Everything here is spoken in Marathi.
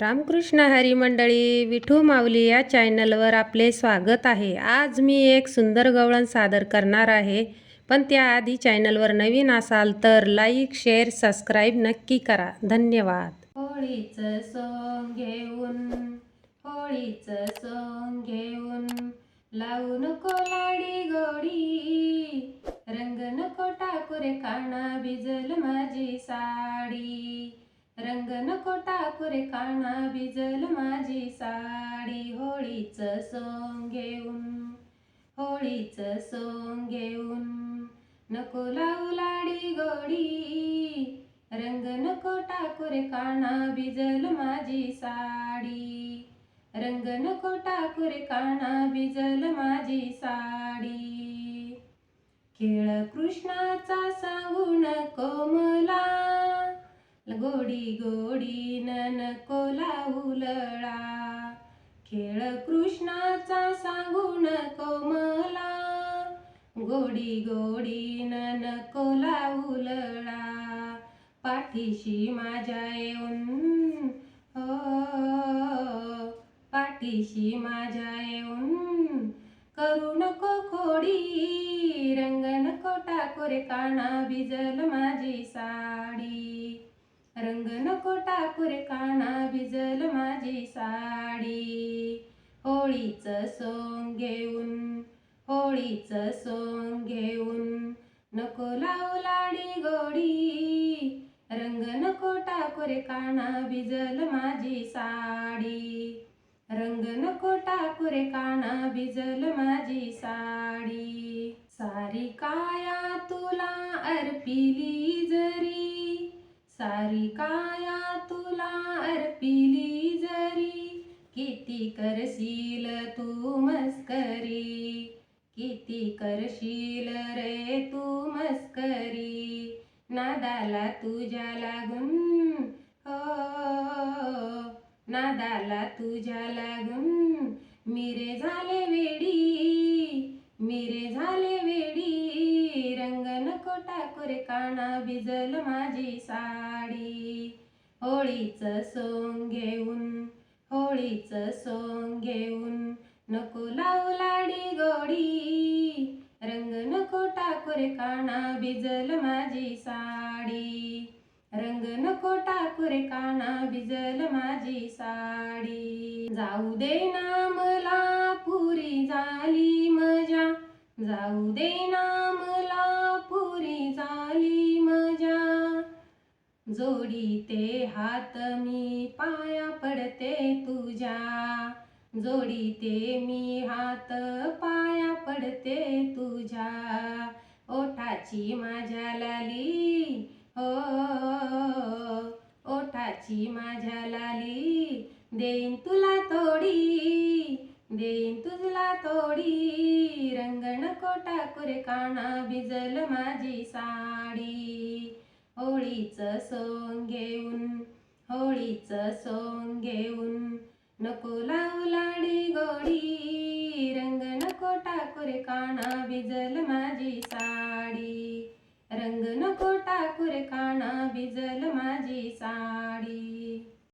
रामकृष्ण हरी मंडळी विठू माऊली या चॅनलवर आपले स्वागत आहे. आज मी एक सुंदर गवळण सादर करणार आहे. पण त्याआधी चॅनलवर नवीन असाल तर लाईक शेअर सबस्क्राईब नक्की करा. धन्यवाद. होळीचं सोंग घेऊन होळीचं सोंग घेऊन लावू नको लाडी गोडी. रंग नको टाकुरे काना भिजल मा रंग नको टाकुरे काना भिजल माझी साडी. होळीचं सोंग घेऊन होळीचं सोंग घेऊन नको लावू लाडी गोडी. रंग नको टाकुरे काना भिजल माझी साडी. रंग नको टाकुरे काना भिजल माझी साडी. खेळ कृष्णाचा सांगू नको मला. गोडी गोडी ननको लावू खेळ कृष्णाचा सांगू नको मला गोडी गोडी नको लावू पाठीशी माझ्या येऊन हो. पाठीशी माझ्या येऊन करू नको खोडी. रंग नको टाकोरे काना भिजल माझी साडी. रंग नको टाकुरे काना भिजल माझी साडी. होळीचं सोंग घेऊन होळीचं सोंग घेऊन नको लावू लाडी गोडी. रंग नको टाकुरे काना भिजल माझी साडी. रंग नको टाकुरे काना भिजल माझी साडी. सारी काया तुला अर्पिली जरी सारी काया तुला अर्पिली जरी. किती करशील तू मस्करी? किती करशील रे तू मस्करी? नादाला तुझ्या लागून हो. नादाला तुझ्या लागून मिरे झाले वेडी. काना भिजल माझी साडी. होळीचं सोंग घेऊन होळीचं सोंग घेऊन नको लावू लाडी गोडी. रंग नको टाकुरे काना भिजल माझी साडी. रंग नको टाकुरे काना भिजल माझी साडी. जाऊ दे ना मला जोडी ते हात मी पाया पडते तुझ्या. जोडी ते मी हात पाया पडते तुझ्या. ओठाची माझ्या लाली हो ओठाची माझ्या लाली. देईन तुला तोडी देईन तुझला तोडी. रंग नको कुरे काना भिजल माझी सा होळीचं सोंग घेऊन होळीचं सोंग घेऊन. नको लावू लाडी गोडी रंग नको टाकुरे काना भिजल माझी साडी. रंग नको टाकुरे काना भिजल माझी साडी.